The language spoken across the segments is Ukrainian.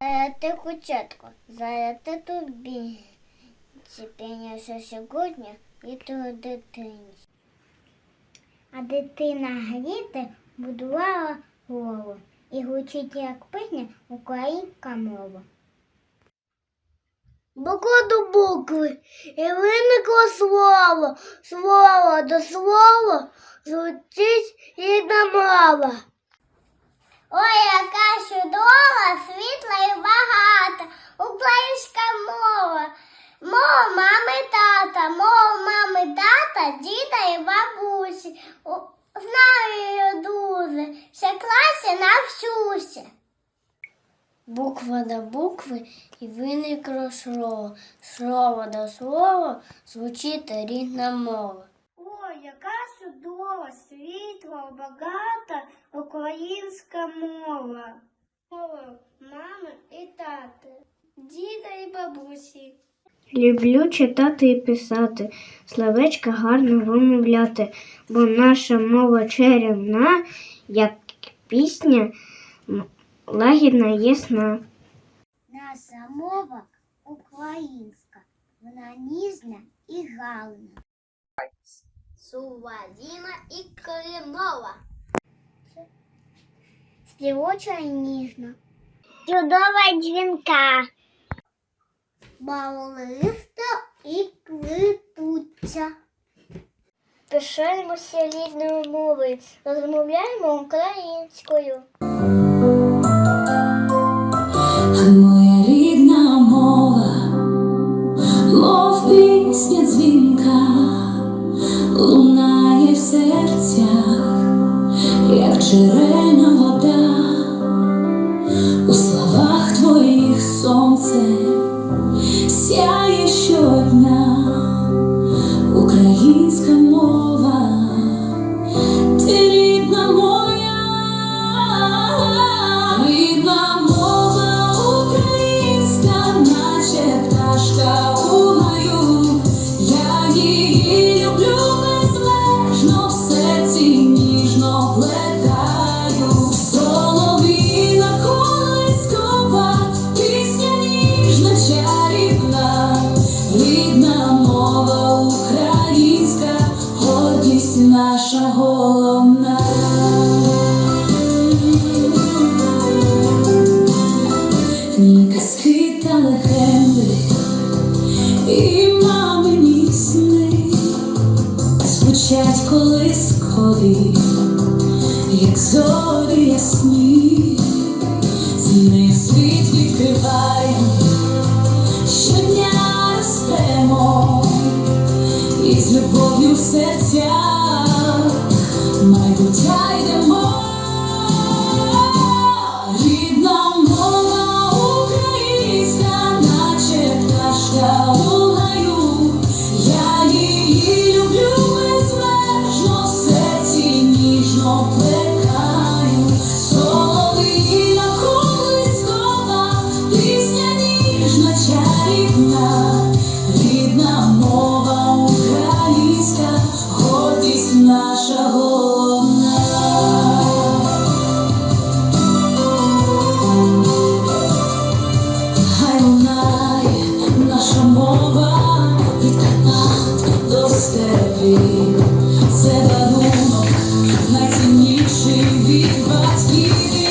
Заяти кучатку, заяти тобі. Ціпення що сьогодні і то дитині. А дитина гріти будувала голову і гучить як пісня українська мова. Буква до букви і виникло слово, слово до слова звучить рідна мова. Ой, яка чудова, світла і багата, українська мова. Мова мами тата, мова мами тата, діда і бабусі. Знаю її дуже, ще класі навчуся. Буква до букви і виникло слово. Слово до слова звучить рідна мова. Ой, яка чудова, світла, багата українська мова. Мова мами і тати, діда і бабусі. Люблю читати і писати, словечка гарно вимовляти, бо наша мова чарівна, як пісня лагідна ясна. Наша мова українська, вона ніжна і галина. Сувазіна і кремова. Співоча і ніжна. Чудова дзвінка. Балиста і квітуться. Пишаємося рідною мовою, розмовляємо українською. Моя рідна мова, мов пісня дзвінка, лунає в серцях, як джерельна вода, у словах твоїх сонце сяє щодня, українська мова, ти звучать колискові, як зорі ясні, з них світ відкриває, щодня ростемо, і з любов'ю в серцях майбуття йдемо. теплі, це дарунок найцінніший від батьків і.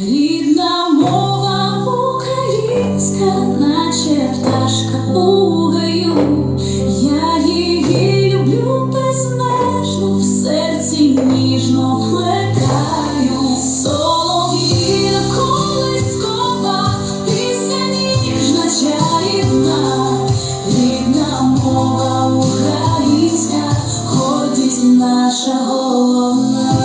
Рідна мова українська, наче пташка у. nasze ola.